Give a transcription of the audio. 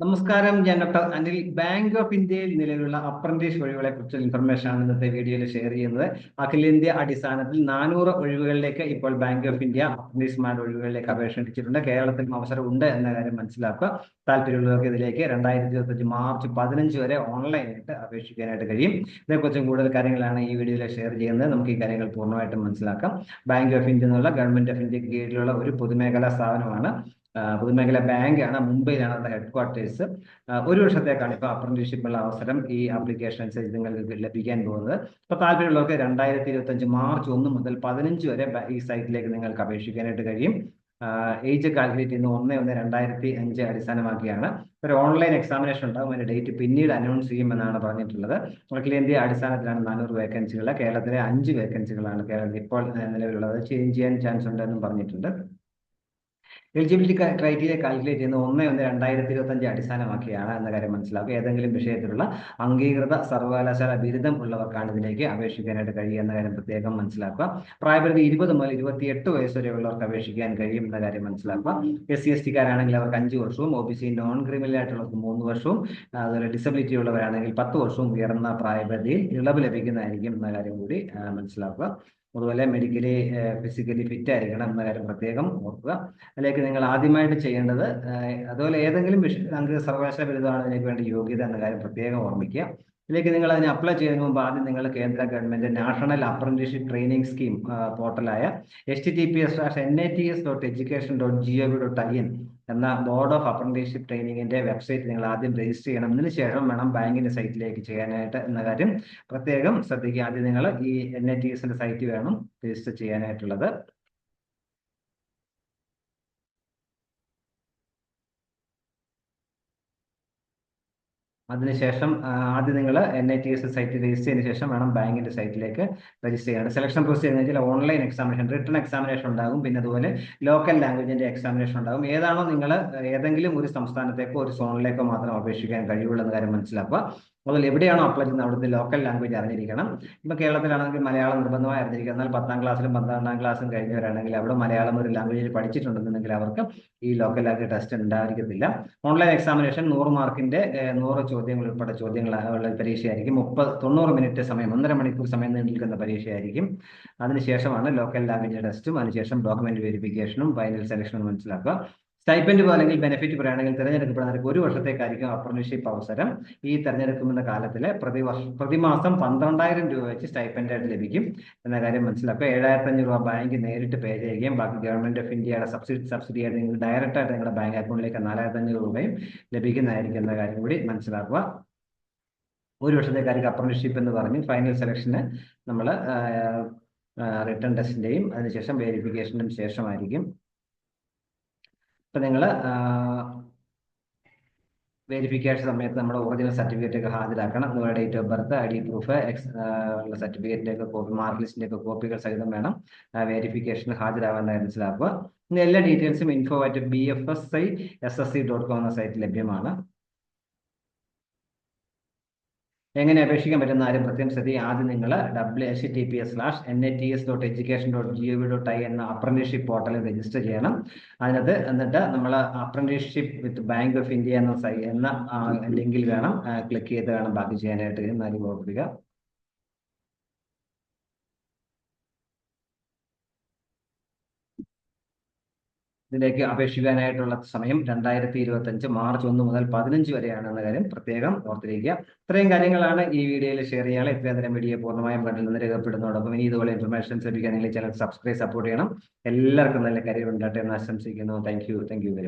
നമസ്കാരം ഞാൻ doctor Anil. Bank of ഇന്ത്യയിൽ നിലവിലുള്ള അപ്രന്റീസ് ഒഴിവുകളെ കുറിച്ചുള്ള ഇൻഫർമേഷൻ ആണ് ഇന്നത്തെ വീഡിയോയിൽ ഷെയർ ചെയ്യുന്നത്. അഖിലേന്ത്യാ അടിസ്ഥാനത്തിൽ നാനൂറ് ഒഴിവുകളിലേക്ക് ഇപ്പോൾ ബാങ്ക് ഓഫ് ഇന്ത്യ അപ്രന്റീസ്മാരുടെ ഒഴിവുകളിലേക്ക് അപേക്ഷ ക്ഷണിച്ചിട്ടുണ്ട് കേരളത്തിലും അവസരം ഉണ്ട് എന്ന കാര്യം മനസ്സിലാക്കുക. താല്പര്യമുള്ളവർക്ക് ഇതിലേക്ക് രണ്ടായിരത്തി ഇരുപത്തഞ്ച് മാർച്ച് പതിനഞ്ച് വരെ ഓൺലൈനായിട്ട് അപേക്ഷിക്കാനായിട്ട് കഴിയും. ഇതേക്കുറിച്ചും കൂടുതൽ കാര്യങ്ങളാണ് ഈ വീഡിയോയിൽ ഷെയർ ചെയ്യുന്നത്. നമുക്ക് ഈ കാര്യങ്ങൾ പൂർണമായിട്ടും മനസ്സിലാക്കാം. ബാങ്ക് ഓഫ് ഇന്ത്യ എന്നുള്ള ഗവൺമെന്റ് ഓഫ് ഇന്ത്യ കീഴിലുള്ള ഒരു പൊതുമേഖലാ സ്ഥാപനമാണ് പൊതുമേഖല ബാങ്കാണ് മുംബൈയിലാണ് അതിന്റെ ഹെഡ് ക്വാർട്ടേഴ്സ് ഒരു വർഷത്തേക്കാണ് ഇപ്പോൾ അപ്രന്റീഷിപ്പുള്ള അവസരം ഈ ആപ്ലിക്കേഷൻ അനുസരിച്ച് നിങ്ങൾക്ക് ലഭിക്കാൻ പോകുന്നത്. അപ്പോൾ താല്പര്യമുള്ളവർക്ക് രണ്ടായിരത്തി ഇരുപത്തഞ്ച് മാർച്ച് ഒന്ന് മുതൽ പതിനഞ്ച് വരെ ഈ സൈറ്റിലേക്ക് നിങ്ങൾക്ക് അപേക്ഷിക്കാനായിട്ട് കഴിയും. ഏജ് കാൽക്കുലേറ്റ് ചെയ്യുന്ന ഒന്ന് ഒന്ന് രണ്ടായിരത്തി അഞ്ച് അടിസ്ഥാനമാക്കിയാണ്. ഒരു ഓൺലൈൻ എക്സാമിനേഷൻ ഉണ്ടാകും അതിന്റെ ഡേറ്റ് പിന്നീട് അനൗൺസ് ചെയ്യുമെന്നാണ് പറഞ്ഞിട്ടുള്ളത്. അഖിലേന്ത്യാ അടിസ്ഥാനത്തിലാണ് നാനൂറ് വേക്കൻസികൾ കേരളത്തിലെ അഞ്ച് വേക്കൻസികളാണ് കേരളത്തിൽ ഇപ്പോൾ നിലവിലുള്ളത്. ചേഞ്ച് ചെയ്യാൻ ചാൻസ് ഉണ്ടെന്നും പറഞ്ഞിട്ടുണ്ട്. എലിജിബിലിറ്റി ക്രൈറ്റീരിയ കാൽക്കുലേറ്റ് ചെയ്യുന്നത് ഒന്ന് ഒന്ന് രണ്ടായിരത്തി ഇരുപത്തി അഞ്ച് അടിസ്ഥാനമാക്കിയാണ് എന്ന കാര്യം മനസ്സിലാക്കുക. ഏതെങ്കിലും വിഷയത്തിലുള്ള അംഗീകൃത സർവകലാശാല ബിരുദം ഉള്ളവർക്കാണ് ഇതിലേക്ക് അപേക്ഷിക്കാനായിട്ട് കഴിയുക എന്ന കാര്യം പ്രത്യേകം മനസ്സിലാക്കുക. പ്രായപരിധി ഇരുപത് മുതൽ ഇരുപത്തിയെട്ട് വയസ്സ് വരെയുള്ളവർക്ക് അപേക്ഷിക്കാൻ കഴിയും എന്ന കാര്യം മനസ്സിലാക്കുക. എസ് സി എസ് ടിക്കാരാണെങ്കിൽ അവർക്ക് അഞ്ച് വർഷവും O B C non criminal ആയിട്ടുള്ളവർക്ക് മൂന്ന് വർഷവും അതുപോലെ ഡിസബിലിറ്റി ഉള്ളവരാണെങ്കിൽ പത്ത് വർഷവും ഉയർന്ന പ്രായപരിധിയിൽ ഇളവ് ലഭിക്കുന്നതായിരിക്കും എന്ന കാര്യം കൂടി മനസ്സിലാക്കുക. അതുപോലെ മെഡിക്കലി ഫിസിക്കലി ഫിറ്റ് ആയിരിക്കണം എന്ന കാര്യം പ്രത്യേകം ഓർക്കുക. അതിലേക്ക് നിങ്ങൾ ആദ്യമായിട്ട് ചെയ്യേണ്ടത് അതുപോലെ ഏതെങ്കിലും വിഷയം സർവകലാശാല ബിരുദമാണ് അതിലേക്ക് വേണ്ട യോഗ്യത എന്ന കാര്യം പ്രത്യേകം ഓർമ്മിക്കുക. ഇതിലേക്ക് നിങ്ങൾ അതിന് അപ്ലൈ ചെയ്യുന്നതിന് മുമ്പ് ആദ്യം നിങ്ങൾ കേന്ദ്ര government national apprenticeship training scheme പോർട്ടലായ H T T P S slash N I T S dot education dot G O V dot I N എന്ന ബോർഡ് ഓഫ് അപ്രന്റീഷിപ്പ് ട്രെയിനിങ്ങിന്റെ വെബ്സൈറ്റ് നിങ്ങൾ ആദ്യം രജിസ്റ്റർ ചെയ്യണം. അതിന് ശേഷം വേണം ബാങ്കിന്റെ സൈറ്റിലേക്ക് ചെയ്യാനായിട്ട് എന്ന കാര്യം പ്രത്യേകം ശ്രദ്ധിക്കുക. ആദ്യം നിങ്ങൾ ഈ എൻ ഐ ടി എസിന്റെ സൈറ്റ് വേണം രജിസ്റ്റർ ചെയ്യാനായിട്ടുള്ളത്. അതിനുശേഷം ആദ്യം നിങ്ങൾ എൻ ഐ ടി എസ് സൈറ്റിൽ രജിസ്റ്റർ ചെയ്തതിനു ശേഷം വേണം ബാങ്കിന്റെ സൈറ്റിലേക്ക് രജിസ്റ്റർ ചെയ്യണം സെലക്ഷൻ പ്രൊസീജിയർ എന്ന് വെച്ചാൽ ഓൺലൈൻ എക്സാമിനേഷൻ റിട്ടേൺ എക്സാമിനേഷൻ ഉണ്ടാകും. പിന്നെ അതുപോലെ ലോക്കൽ ലാംഗ്വേജിന്റെ എക്സാമിനേഷൻ ഉണ്ടാകും. ഏതാണോ നിങ്ങൾ ഏതെങ്കിലും ഒരു സംസ്ഥാനത്തേക്കോ ഒരു സോണിലേക്കോ മാത്രം അപേക്ഷിക്കാൻ കഴിയുള്ളൂ എന്ന കാര്യം മനസ്സിലാക്കുക. അതുപോലെ എവിടെയാണോ അപ്ലൈ ചെയ്യുന്നത് അവിടുത്തെ ലോക്കൽ ലാംഗ്വേജ് അറിഞ്ഞിരിക്കണം. ഇപ്പൊ കേരളത്തിലാണെങ്കിൽ മലയാളം നിർബന്ധമായി അറിഞ്ഞിരിക്കണം എന്നാൽ പത്താം ക്ലാസ്സിലും പന്ത്രണ്ടാം ക്ലാസ്സും കഴിഞ്ഞവരാണെങ്കിൽ അവിടെ മലയാളം ഒരു ലാംഗ്വേജിൽ പഠിച്ചിട്ടുണ്ടെന്നുണ്ടെങ്കിൽ അവർക്ക് ഈ ലോക്കൽ ലാംഗ്വേജ് ടെസ്റ്റ് ഉണ്ടായിരിക്കത്തില്ല. ഓൺലൈൻ എക്സാമിനേഷൻ നൂറ് മാർക്കിന്റെ നൂറ് ചോദ്യങ്ങൾ ഉൾപ്പെടെ ചോദ്യങ്ങൾ ഉള്ള പരീക്ഷയായിരിക്കും. മുപ്പത് തൊണ്ണൂറ് മിനിറ്റ് സമയം ഒന്നര മണിക്കൂർ സമയം നീണ്ടു നിൽക്കുന്ന പരീക്ഷയായിരിക്കും. അതിനുശേഷമാണ് ലോക്കൽ ലാംഗ്വേജ് ടെസ്റ്റും അതിനുശേഷം ഡോക്യുമെന്റ് വെരിഫിക്കേഷനും ഫൈനൽ സെലക്ഷനും മനസ്സിലാക്കുക. സ്റ്റൈപ്പൻഡ് അല്ലെങ്കിൽ ബെനിഫിറ്റ് പറയുകയാണെങ്കിൽ തിരഞ്ഞെടുക്കപ്പെടുന്നവർക്ക് ഒരു വർഷത്തേക്കായിരിക്കും അപ്രന്റീഷിപ്പ് അവസരം. ഈ തിരഞ്ഞെടുക്കുന്ന കാലത്തിൽ പ്രതിവർഷ പ്രതിമാസം പന്ത്രണ്ടായിരം രൂപ വെച്ച് സ്റ്റൈപ്പൻഡ് ആയിട്ട് ലഭിക്കും. എന്ന കാര്യം മനസ്സിലാക്കുക. ഏഴായിരത്തി അഞ്ഞൂറ് രൂപ ബാങ്ക് നേരിട്ട് പേ ചെയ്യുകയും ബാക്കി ഗവൺമെന്റ് ഓഫ് ഇന്ത്യയുടെ സബ്സിഡി സബ്സിഡി ആയിട്ട് നിങ്ങൾ ഡയറക്റ്റ് ആയിട്ട് നിങ്ങളുടെ ബാങ്ക് അക്കൗണ്ടിലേക്ക് നാലായിരത്തി അഞ്ഞൂറ് രൂപയും ലഭിക്കുന്നതായിരിക്കും എന്ന കാര്യം കൂടി മനസ്സിലാക്കുക. ഒരു വർഷത്തേക്കായിരിക്കും അപ്രന്റീഷിപ്പ് എന്ന് പറഞ്ഞ് ഫൈനൽ സെലക്ഷന് നമ്മൾ റിട്ടേൺ ടെസ്റ്റിന്റെയും അതിനുശേഷം വെരിഫിക്കേഷനും ശേഷമായിരിക്കും. ഇപ്പൊ നിങ്ങൾ വെരിഫിക്കേഷൻ സമയത്ത് നമ്മുടെ ഒറിജിനൽ സർട്ടിഫിക്കറ്റ് ഒക്കെ ഹാജരാക്കണം. നിങ്ങളുടെ date of birth I D proof X ഉള്ള സർട്ടിഫിക്കറ്റിന്റെ ഒക്കെ കോപ്പി മാർക്ക് ലിസ്റ്റിന്റെ ഒക്കെ കോപ്പികൾ സഹിതം വേണം വെരിഫിക്കേഷൻ ഹാജരാവാൻ മനസ്സിലാക്കുക. എല്ലാ ഡീറ്റെയിൽസും info at B F S I S S C dot com എന്ന സൈറ്റ് ലഭ്യമാണ്. എങ്ങനെ അപേക്ഷിക്കാൻ പറ്റുന്ന ആരും പ്രത്യേകം ശ്രദ്ധ ആദ്യം നിങ്ങൾ W H T P S slash N A T S dot education dot G O V dot I എന്ന അപ്രന്റീഷിപ്പ് പോർട്ടലിൽ രജിസ്റ്റർ ചെയ്യണം. അതിനകത്ത് എന്നിട്ട് നമ്മൾ apprenticeship with bank of India എന്ന സൈ എന്ന ലിങ്കിൽ വേണം ക്ലിക്ക് ചെയ്ത് വേണം ബാക്കി ചെയ്യാനായിട്ട്. എന്നാലും ഓർക്കുക ഇതിലേക്ക് അപേക്ഷിക്കാനായിട്ടുള്ള സമയം രണ്ടായിരത്തി ഇരുപത്തി അഞ്ച് മാർച്ച് ഒന്ന് മുതൽ പതിനഞ്ച് വരെയാണ് എന്ന കാര്യം പ്രത്യേകം ഓർത്തിരിക്കുക. ഇത്രയും കാര്യങ്ങളാണ് ഈ വീഡിയോയിൽ ഷെയർ ചെയ്യാൻ ഇത്രയും നേരം വീഡിയോ പൂർണമായും കണ്ടിൽ നിന്ന് രേഖപ്പെടുന്നതോടൊപ്പം ഇനി ഇതുപോലെ ഇൻഫർമേഷൻസ് ലഭിക്കാൻ നിങ്ങൾ ചാനൽ സബ്സ്ക്രൈബ് സപ്പോർട്ട് ചെയ്യണം. എല്ലാവർക്കും നല്ല കരിയർ ഉണ്ടാട്ടെ എന്ന് ആശംസിക്കുന്നു. Thank you thank you very